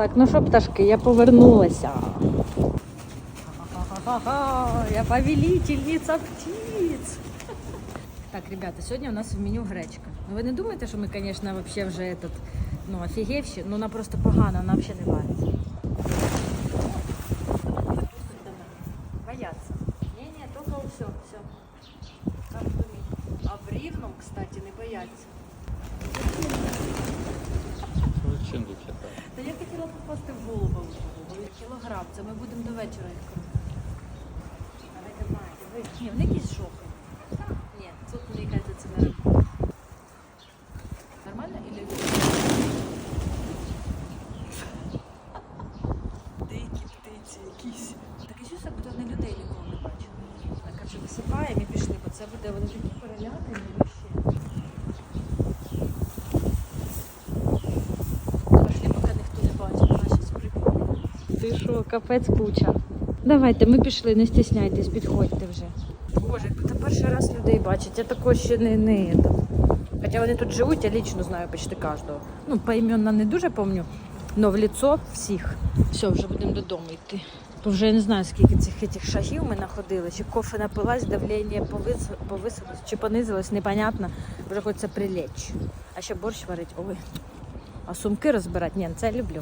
Так, ну що, пташки, я повернулася. Ха-ха-ха-ха, Я повелительниця птиць. Так, ребята, сьогодні у нас в меню гречка. Ну ви не думаєте, що ми, звісно, вообще вже этот, ну, офігевші, ну вона просто погана, вона взагалі не вариться. Бояться. Не-не, только все, все. Как думаете? А в Рівному, кстати, не бояться. Чим тут чекати? Та попасти в голуба. Кілограм, це ми будемо до вечора їх ви. Ні, вони якісь шоки. Ні, тут мені кажеться, це не. Нормально или Дикі птиці якісь. Так і щось, як будто вони людей ніколи не бачили. Так, каже, висипаємо і пішли, бо це буде вони такі перелякані Що, капець куча. Давайте, ми пішли, не стісняйтесь, підходьте вже. Боже, це перший раз людей бачить, я також ще не, не. Хоча вони тут живуть, я лічно знаю почти кожного. Ну, поіменно не дуже пам'ятаю, але в лицо всіх. Все, вже будемо додому йти. Бо вже я не знаю, скільки цих этих шагів ми находили, чи кофе напилась, давлення повис... повисилось, чи понизилось, непонятно. Вже хочеться прилечь. А ще борщ варить, ой. А сумки розбирати, ні, це я люблю.